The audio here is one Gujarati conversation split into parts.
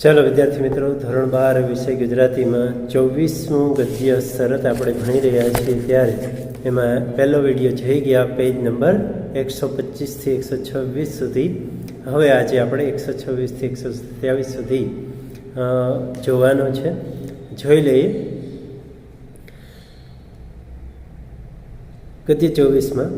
ચાલો વિદ્યાર્થી મિત્રો, ધોરણ બાર વિષય ગુજરાતીમાં ચોવીસમું ગદ્ય શરત આપણે ભણી રહ્યા છીએ ત્યારે એમાં પહેલો વીડિયો જઈ ગયા પેજ નંબર એકસો પચીસથી એકસો છવ્વીસ સુધી. હવે આજે આપણે એકસો છવ્વીસથી એકસો સત્યાવીસ સુધી જોવાનો છે. જોઈ લઈએ. ગદ્ય ચોવીસમાં,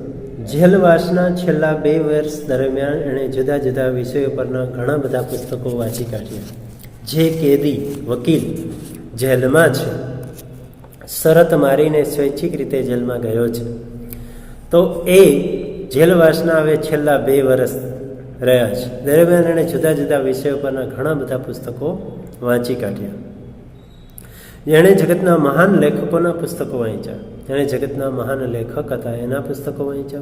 જેલવાસના છેલ્લા બે વર્ષ દરમિયાન એણે જુદા જુદા વિષયો પરના ઘણા બધા પુસ્તકો વાંચી કાઢ્યા. જે કેદી વકીલ જેલમાં છે, શરત મારીને સ્વૈચ્છિક રીતે જેલમાં ગયો છે. તો એ જેલવાસના હવે છેલ્લા બે વર્ષ રહ્યા છે. દરમિયાન એણે જુદા જુદા વિષયો પરના ઘણા બધા પુસ્તકો વાંચી કાઢ્યા. જેણે જગતના મહાન લેખકોના પુસ્તકો વાંચ્યા. જેણે જગતના મહાન લેખક હતા, એના પુસ્તકો વાંચ્યા.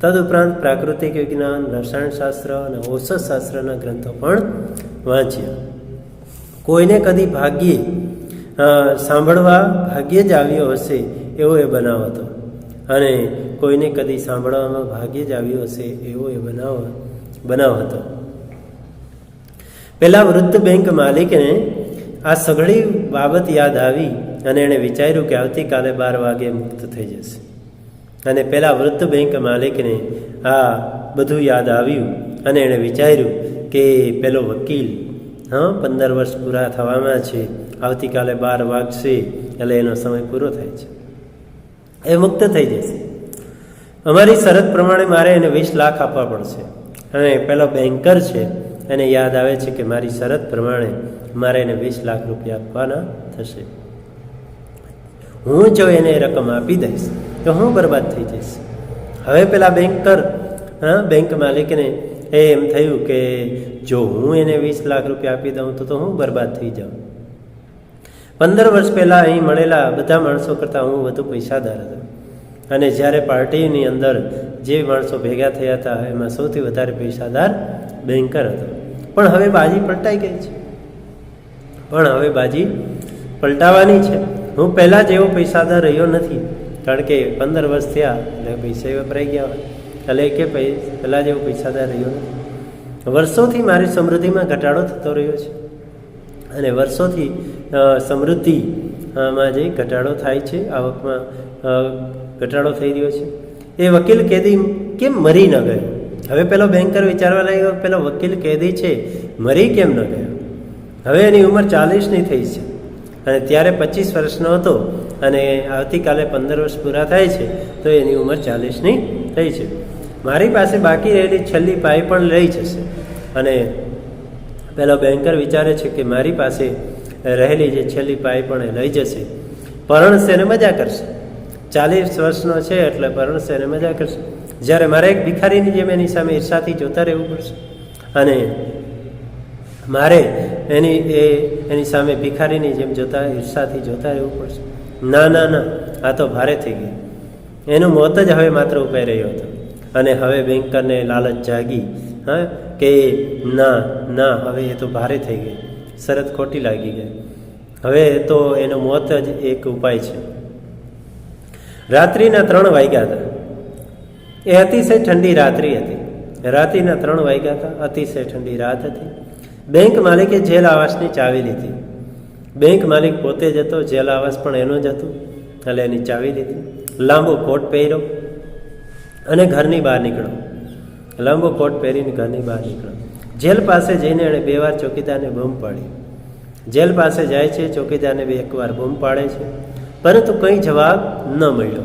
તદુપરાંત પ્રાકૃતિક વિજ્ઞાન, રસાયણશાસ્ત્ર અને ઔષધશાસ્ત્રના ગ્રંથો પણ વાંચ્યા. કોઈને કદી ભાગ્યે સાંભળવા ભાગ્યે જ આવ્યો હશે એવો એ બનાવ હતો. અને કોઈને કદી સાંભળવામાં ભાગ્યે જ આવ્યો હશે એવો એ બનાવ બનાવ હતો. પહેલાં વૃદ્ધ બેંક માલિકને આ સઘળી બાબત યાદ આવી અને એણે વિચાર્યું કે આવતીકાલે બાર વાગે મુક્ત થઈ જશે. અને પહેલાં વૃદ્ધ બેંક માલિકને આ બધું યાદ આવ્યું અને એણે વિચાર્યું કે પેલો વકીલ હા, પંદર વર્ષ પૂરા થવામાં છે. આવતીકાલે બાર વાગશે, એટલે એનો સમય પૂરો થાય છે. એ મુક્ત થઈ જશે. અમારી શરત પ્રમાણે મારે એને વીસ લાખ આપવા પડશે. અને પેલો બેન્કર છે, એને યાદ આવે છે કે મારી શરત પ્રમાણે મારે એને વીસ લાખ રૂપિયા આપવાના થશે. હું જો એને રકમ આપી દઈશ, તો હું બરબાદ થઈ જઈશ. હવે પેલા બેન્કર હા બેંક માલિકને એમ થયું કે જો હું એને વીસ લાખ રૂપિયા આપી દઉં તો તો હું બરબાદ થઈ જાઉં. પંદર વર્ષ પહેલાં અહીં મળેલા બધા માણસો કરતાં હું વધુ પૈસાદાર હતો. અને જ્યારે પાર્ટીની અંદર જે માણસો ભેગા થયા હતા, એમાં સૌથી વધારે પૈસાદાર બેન્કર હતો. પણ હવે બાજી પલટાઈ ગઈ છે. પણ હવે બાજી પલટાવાની છે. હું પહેલાં જેવો પૈસાદાર રહ્યો નથી, કારણ કે પંદર વર્ષ થયા એટલે પૈસા વપરાઈ ગયા હોય. એટલે કે પહેલાં જેવો પૈસાદાર રહ્યો નથી. વર્ષોથી મારી સમૃદ્ધિમાં ઘટાડો થતો રહ્યો છે. અને વર્ષોથી અ, સમૃદ્ધિ અ, માં જે ઘટાડો થાય છે આવકમાં ઘટાડો થઈ રહ્યો છે. એ વકીલ કેદી કેમ મરી ન ગયો? હવે પેલો બેન્કર વિચારવા લાગ્યો પેલો વકીલ કેદી છે મરી કેમ ન ગયો? હવે એની ઉંમર ચાલીસની થઈ છે. અને ત્યારે પચીસ વર્ષનો હતો અને આવતીકાલે પંદર વર્ષ પૂરા થાય છે તો એની ઉંમર ચાલીસની થઈ છે. મારી પાસે બાકી રહેલી છેલ્લી પાઈ પણ લઈ જશે. અને પેલો બેન્કર વિચારે છે કે મારી પાસે રહેલી જે છેલ્લી પાઈ પણ એ લઈ જશે. પરણસેને મજા કરશે? ચાલીસ વર્ષનો છે એટલે પરણસેને મજા કરશે? જ્યારે મારે એક ભિખારીની જેમ એની સામે ઈર્ષાથી જોતા રહેવું પડશે. અને મારે એની એ એની સામે ભિખારીની જેમ જોતા ઈર્ષાથી જોતા રહેવું પડશે. ના ના ના, આ તો ભારે થઈ ગઈ એનું મોત જ હવે માત્ર ઉપાય રહ્યો હતો. અને હવે બેન્કરને લાલચ જાગી, હા, કે ના ના, હવે એ તો ભારે થઈ ગઈ, શરત ખોટી લાગી ગઈ. હવે તો એનો મોત જ એક ઉપાય છે. રાત્રિના ત્રણ વાગ્યા હતા. એ અતિશય ઠંડી રાત્રિ હતી. રાત્રિના ત્રણ વાગ્યા હતા, અતિશય ઠંડી રાત હતી. બેંક માલિકે જેલ આવાસની ચાવી લીધી. બેંક માલિક પોતે જ હતો, જેલ આવાસ પણ એનો જ હતું, એટલે એની ચાવી લીધી. લાંબો કોટ પહેર્યો. અને ઘરની બહાર નીકળો. લાંબો કોટ પહેરીને ઘરની બહાર નીકળો. જેલ પાસે જઈને એણે બે વાર ચોકીદારને બૂમ પાડી. જેલ પાસે જાય છે, ચોકીદારને બે એકવાર બૂમ પાડે છે. પરંતુ કંઈ જવાબ ન મળ્યો.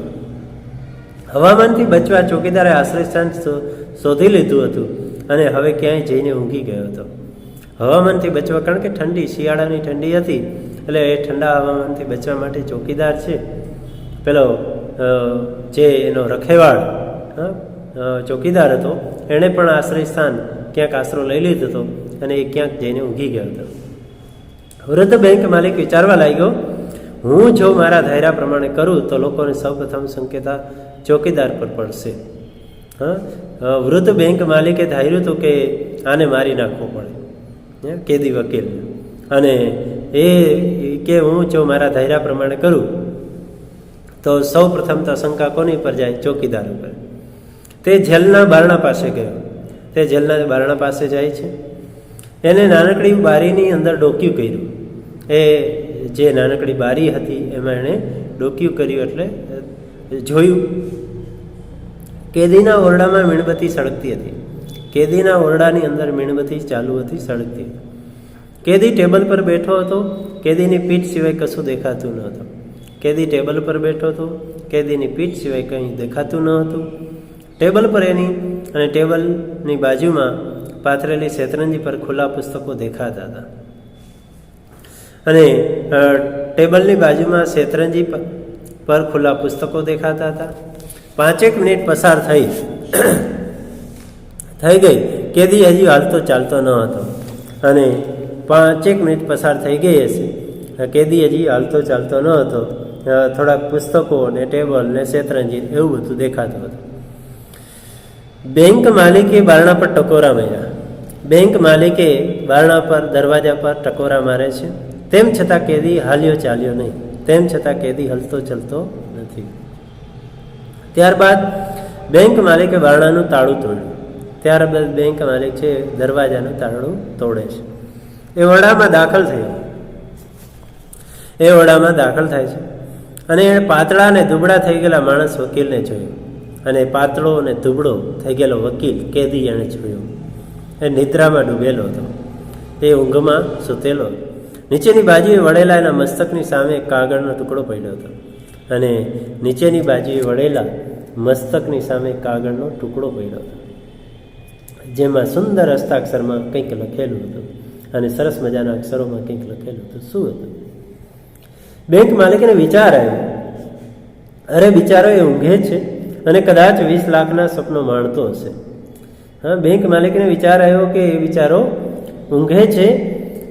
હવામાનથી બચવા ચોકીદારે આશ્રયસ્થાન શોધી લીધું હતું અને હવે ક્યાંય જઈને ઊંઘી ગયો હતો. હવામાનથી બચવા, કારણ કે ઠંડી, શિયાળાની ઠંડી હતી, એટલે એ ઠંડા હવામાનથી બચવા માટે ચોકીદાર છે. પેલો જે એનો રખેવાળ ચોકીદાર હતો એણે પણ આશ્રય સ્થાન ક્યાંક આશરો લઈ લીધો હતો અને એ ક્યાંક જઈને ઊંઘી ગયો હતો. વૃદ્ધ બેંક માલિક વિચારવા લાગ્યો, હું જો મારા ધાયરા પ્રમાણે કરું તો લોકોને સૌપ્રથમ સંકેતા ચોકીદાર પર પડશે. હા વૃદ્ધ બેંક માલિકે ધાર્યું હતું કે આને મારી નાખવો પડે. કેદી વકીલ. અને એ કે હું જો મારા ધાયરા પ્રમાણે કરું, તો સૌ પ્રથમ તો શંકા કોની પર જાય? ચોકીદાર ઉપર. તે જેલના બારણા પાસે ગયો. તે જેલના બારણા પાસે જાય છે. એને નાનકડી બારીની અંદર ડોક્યું કર્યું. એ જે નાનકડી બારી હતી એમાં એણે ડોક્યું કર્યું એટલે જોયું. કેદીના ઓરડામાં મીણબત્તી સળગતી હતી. કેદીના ઓરડાની અંદર મીણબત્તી ચાલુ હતી, સળગતી હતી. કેદી ટેબલ પર બેઠો હતો. કેદીની પીઠ સિવાય કશું દેખાતું ન હતું. કેદી ટેબલ પર બેઠો હતો. કેદીની પીઠ સિવાય કંઈ દેખાતું ન હતું. ટેબલ પર એની અને ટેબલની બાજુમાં પાથરેલી શેતરંજી પર ખુલ્લા પુસ્તકો દેખાતા હતા. અને ટેબલની બાજુમાં શેતરંજી પર ખુલ્લા પુસ્તકો દેખાતા હતા. પાંચેક મિનિટ પસાર થઈ. થઈ ગઈ. કેદી હજી હાલતો ચાલતો ન હતો. અને પાંચેક મિનિટ પસાર થઈ ગઈ હશે. કેદી હજી હાલતો ચાલતો ન હતો. થોડાક પુસ્તકો ને ટેબલ ને શેતરંજી એવું બધું દેખાતું હતું. બેંક માલિકે બારણા પર ટકોરા માર્યા. બેંક માલિકે બારણા પર દરવાજા પર ટકોરા મારે છે. તેમ છતાં કેદી હાલ્યો ચાલ્યો નહીં. તેમ છતાં કેદી હલતો ચલતો નથી. ત્યારબાદ બેંક માલિકે બારણાનું તાળું તોડ્યું. ત્યારબાદ બેંક માલિક છે દરવાજાનું તાળું તોડે છે. એ વડામાં દાખલ થયો એ વડામાં દાખલ થાય છે. અને પાતળા અને દુબળા થઈ ગયેલા માણસ વકીલને જોયો. અને પાતળો અને ધૂબળો થઈ ગયેલો વકીલ કેદી એણે જોયો એ નિદ્રામાં ડૂબેલો હતો. એ ઊંઘમાં સૂતેલો. નીચેની બાજુએ વળેલા એના મસ્તકની સામે કાગળનો ટુકડો પડ્યો હતો. અને નીચેની બાજુએ વળેલા મસ્તકની સામે કાગળનો ટુકડો પડ્યો હતો. જેમાં સુંદર હસ્તાક્ષરમાં કંઈક લખેલું હતું અને સરસ મજાના અક્ષરોમાં કંઈક લખેલું હતું. શું હતું? બેંક માલિકને વિચાર આવ્યો. અરે બિચારો, એ ઊંઘે છે? અને કદાચ વીસ લાખના સપનો માણતો હશે. હા બેંક માલિકને વિચાર આવ્યો કે એ વિચારો ઊંઘે છે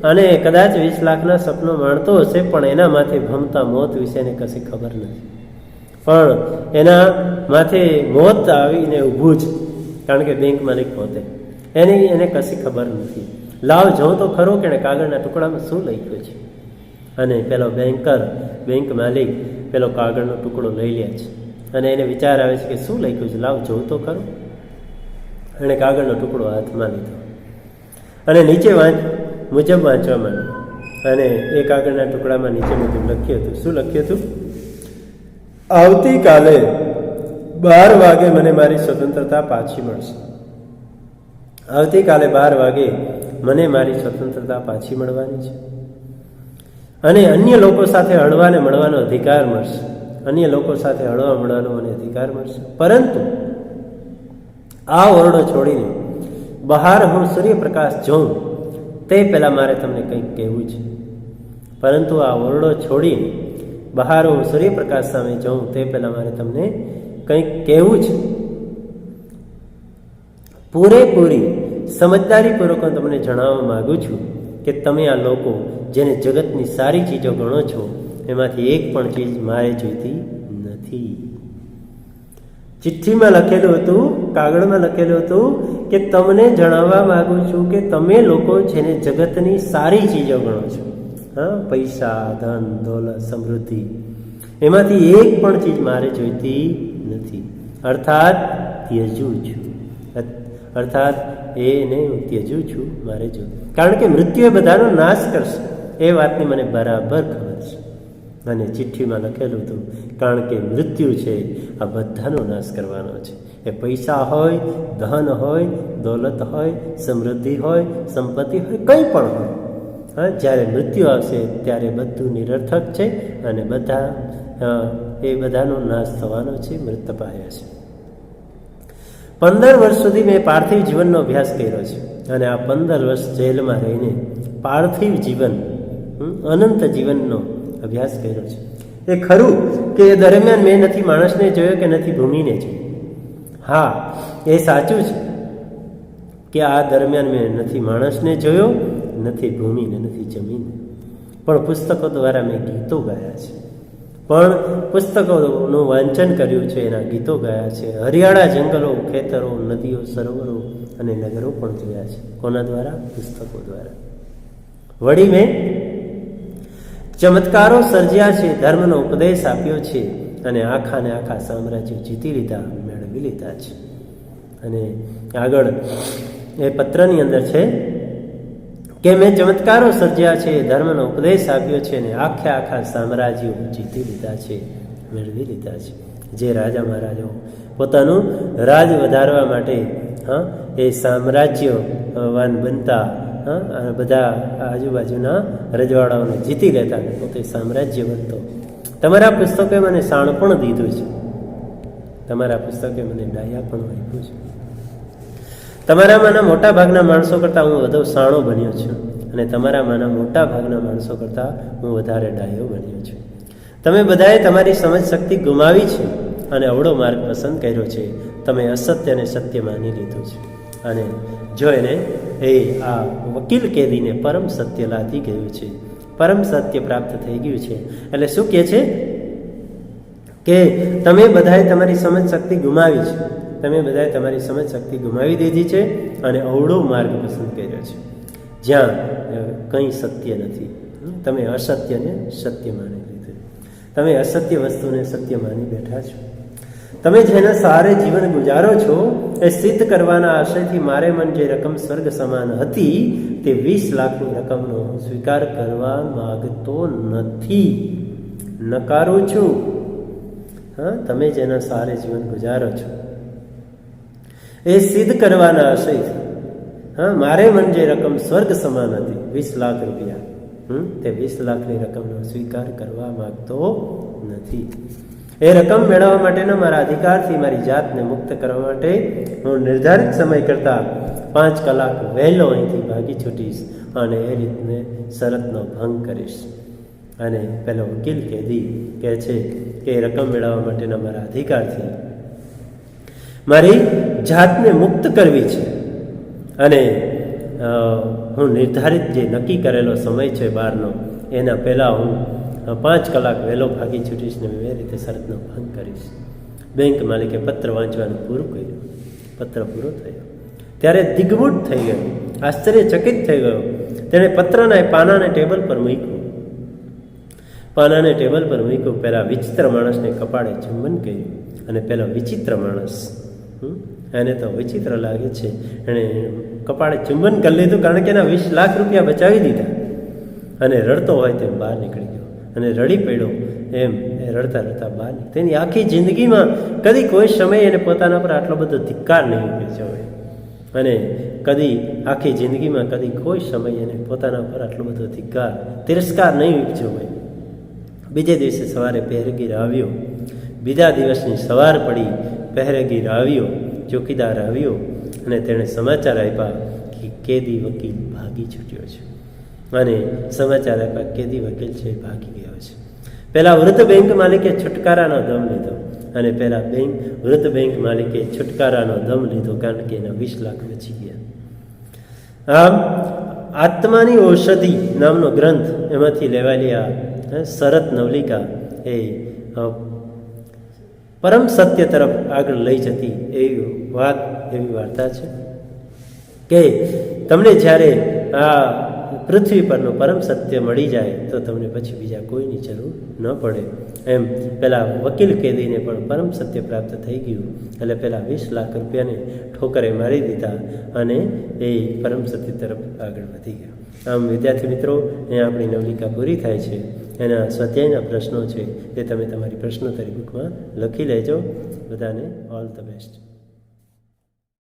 અને કદાચ વીસ લાખના સપનો માણતો હશે, પણ એના માથે ભમતા મોત વિશેને કશી ખબર નથી. પણ એના માથે મોત આવીને ઊભું જ, કારણ કે બેંક માલિક પોતે. એની, એને કશી ખબર નથી. લાવ જાઉં તો ખરો કે કાગળના ટુકડામાં શું લખ્યું છે? અને પેલો બેન્કર બેંક માલિક પેલો કાગળનો ટુકડો લઈ લે છે. અને એને વિચાર આવે છે કે શું લખ્યું છે? લાવ, જોઉં તો ખરો. એણે કાગળનો ટુકડો હાથમાં લીધો. અને નીચે વાંચ, મુજબ વાંચવા માંડ્યો અને એ કાગળના ટુકડામાં નીચે મુજબ લખ્યું હતું. શું લખ્યું હતું? આવતીકાલે બાર વાગે મને મારી સ્વતંત્રતા પાછી મળશે. આવતીકાલે બાર વાગે મને મારી સ્વતંત્રતા પાછી મળવાની છે. અને અન્ય લોકો સાથે હળવાને મળવાનો અધિકાર મળશે. અન્ય લોકો સાથે હળવા મળવાનો મને અધિકાર મળશે. પરંતુ આ ઓરડો છોડીને બહાર હું સૂર્યપ્રકાશ જોઉં, તે પહેલાં મારે તમને કંઈક કહેવું છે. પરંતુ આ ઓરડો છોડીને બહાર હું સૂર્યપ્રકાશ સામે જોઉં, તે પહેલાં મારે તમને કંઈક કહેવું છે. પૂરેપૂરી સમજદારીપૂર્વક હું તમને જણાવવા માગું છું કે તમે આ લોકો જેને જગતની સારી ચીજો ગણો છો એમાંથી એક પણ ચીજ મારે જોઈતી નથી. ચિઠ્ઠીમાં લખેલું હતું, કાગળમાં લખેલું હતું કે તમને જણાવવા માગું છું કે તમે લોકો જેને જગતની સારી ચીજો ગણો છો. હા, પૈસા, ધન, દોલત, સમૃદ્ધિ. એમાંથી એક પણ ચીજ મારે જોઈતી નથી. અર્થાત, ત્યજું છું. અર્થાત એને હું ત્યજું છું, મારે જો કારણ કે મૃત્યુ એ બધાનો નાશ કરશે. એ વાતની મને બરાબર ખબર અને ચિઠ્ઠીમાં લખેલું હતું, કારણ કે મૃત્યુ છે, આ બધાનો નાશ કરવાનો છે. એ પૈસા હોય, ધન હોય, દોલત હોય, સમૃદ્ધિ હોય, સંપત્તિ હોય, કંઈ પણ હોય. હા, જ્યારે મૃત્યુ આવશે, ત્યારે બધું નિરર્થક છે અને બધા એ બધાનો નાશ થવાનો છે, મૃત પાયા છે. પંદર વર્ષ સુધી મેં પાર્થિવ જીવનનો અભ્યાસ કર્યો છે અને આ પંદર વર્ષ જેલમાં રહીને પાર્થિવ જીવન અનંત જીવનનો અભ્યાસ કર્યો છે. એ ખરું કે એ દરમિયાન મેં નથી માણસને જોયો કે નથી ભૂમિને જોયો. હા, એ સાચું છે કે આ દરમિયાન મેં નથી માણસને જોયો, નથી ભૂમિને, નથી જમીન. પણ પુસ્તકો દ્વારા મેં ગીતો ગાયા છે. પણ પુસ્તકોનું વાંચન કર્યું છે, એના ગીતો ગાયા છે. હરિયાળા જંગલો, ખેતરો, નદીઓ, સરોવરો અને નગરો પણ જોયા છે. કોના દ્વારા? પુસ્તકો દ્વારા. વળી મેં ચમત્કારો સર્જ્યા છે, ધર્મનો ઉપદેશ આપ્યો છે અને આખા ને આખા સામ્રાજ્ય જીતી લીધા, મેળવી લીધા છે. અને આગળ એ પત્રની અંદર છે કે મેં ચમત્કારો સર્જ્યા છે, ધર્મનો ઉપદેશ આપ્યો છે અને આખે આખા સામ્રાજ્યો જીતી લીધા છે, મેળવી લીધા છે. જે રાજા મહારાજાઓ પોતાનું રાજ વધારવા માટે, હા, એ સામ્રાજ્યવાન બનતા બધા આજુબાજુના રજવાડાઓને જીતી લેતા અને પોતે સામ્રાજ્ય બનતો તમારા પુસ્તકે મને શાણપણ દીધું છે. તમારા પુસ્તકે મને ડાયા પણ આપ્યું છે. તમારામાંના મોટા ભાગના માણસો કરતાં હું વધુ સાણો બન્યો છું અને તમારામાંના મોટા ભાગના માણસો કરતાં હું વધારે ડાયો બન્યો છું. તમે બધાએ તમારી સમજ શક્તિ ગુમાવી છે અને અવળો માર્ગ પસંદ કર્યો છે. તમે અસત્ય અને સત્ય માની લીધું છે. અને જો એને એ આ વકીલ કેદીને પરમ સત્ય લાદી ગયું છે. પરમ સત્ય પ્રાપ્ત થઈ ગયું છે. એટલે શું કહે છે? કે તમે બધાએ તમારી સમજ શક્તિ ગુમાવી છે. તમે બધાએ તમારી સમજ શક્તિ ગુમાવી દીધી છે અને અવળો માર્ગ પસંદ કર્યો છે. જ્યાં કંઈ સત્ય નથી. તમે અસત્યને સત્ય માની લીધું. તમે અસત્ય વસ્તુને સત્ય માની બેઠા છો. તમે જેના સારે જીવન ગુજારો છો, એ સિદ્ધ કરવાના આશયથી મારે મન જે રકમ સ્વર્ગ સમાન હતી, તે વીસ લાખની રકમનો સ્વીકાર કરવા માગતો નથી. નકારું છું? હા, તમે જેના સારે જીવન ગુજારો છો, એ સિદ્ધ કરવાના આશયથી, હા, મારે મન જે રકમ સ્વર્ગ સમાન હતી, વીસ લાખ રૂપિયા તે વીસ લાખની રકમનો સ્વીકાર કરવા માગતો નથી. એ રકમ મેળવવા માટેના મારા અધિકારથી મારી જાતને મુક્ત કરવા માટે હું નિર્ધારિત સમય કરતાં પાંચ કલાક વહેલો અહીંથી ભાગી છૂટીશ અને એ રીતને શરતનો ભંગ કરીશ. અને પેલો વકીલ કેદી કહે છે કે એ રકમ મેળવવા માટેના મારા અધિકારથી મારી જાતને મુક્ત કરવી છે. અને હું નિર્ધારિત જે નક્કી કરેલો સમય છે બહારનો, એના પહેલાં હું પાંચ કલાક વહેલો ભાગી છૂટીશ ને એ રીતે શરતનો ભંગ કરીશ. બેંક માલિકે પત્ર વાંચવાનું પૂરું કર્યું. પત્ર પૂરો થયો. ત્યારે દિગ્મૂટ થઈ ગયો. આશ્ચર્યચકિત થઈ ગયો. તેણે પત્રના પાનાને ટેબલ પર મૂક્યું. પાનાને ટેબલ પર મૂક્યું. પહેલા વિચિત્ર માણસને કપાળે ચુંબન કર્યું. અને પેલો વિચિત્ર માણસ એને તો વિચિત્ર લાગે છે. એણે કપાળે ચુંબન કરી લીધું કારણ કે એના વીસ લાખ રૂપિયા બચાવી દીધા. અને રડતો હોય તેમ બહાર નીકળી ગયો. અને રડી પડ્યો. એમ એ રડતા રડતા બહાર તેની આખી જિંદગીમાં કદી કોઈ સમય એને પોતાના પર આટલો બધો ધિક્કાર નહીં ઉપજ્યો હોય. અને કદી આખી જિંદગીમાં કદી કોઈ સમય એને પોતાના પર આટલો બધો ધિક્કાર, તિરસ્કાર નહીં ઉપજ્યો હોય. બીજે દિવસે સવારે પહેરગીર આવ્યો. બીજા દિવસની સવાર પડી, પહેરગીર આવ્યો, ચોકીદાર આવ્યો અને તેણે સમાચાર આપ્યા કે કેદી વકીલ ભાગી છૂટ્યો છે. અને સમાચાર આપ્યા, કેદી વકીલ છે, ભાગી ગયો છે. પહેલાં વૃદ્ધ બેંક માલિકે છુટકારાનો દમ લીધો અને પહેલાં બેંક, વૃદ્ધ બેંક માલિકે છુટકારાનો દમ લીધો કારણ કે એના વીસ લાખ બચી ગયા. આમ, આત્માની ઔષધિ નામનો ગ્રંથ એમાંથી લેવાયેલી આ શરત નવલિકા એ પરમ સત્ય તરફ આગળ લઈ જતી એવી વાત, એવી વાર્તા છે કે તમને જ્યારે આ પૃથ્વી પરનું પરમ સત્ય મળી જાય તો તમને પછી બીજા કોઈની જરૂર ન પડે. એમ પેલા વકીલ કેદીને પણ પરમ સત્ય પ્રાપ્ત થઈ ગયું. એટલે પેલા વીસ લાખ રૂપિયાને ઠોકરે મારી દીધા અને એ પરમ સત્ય તરફ આગળ વધી ગયા. આમ વિદ્યાર્થી મિત્રો, અહીંયા આપણી નવલિકા પૂરી થાય છે. એના સ્વાધ્યાયના પ્રશ્નો છે એ તમે તમારી પ્રશ્નોત્તરી બુકમાં લખી લેજો. બધાને ઓલ ધ બેસ્ટ.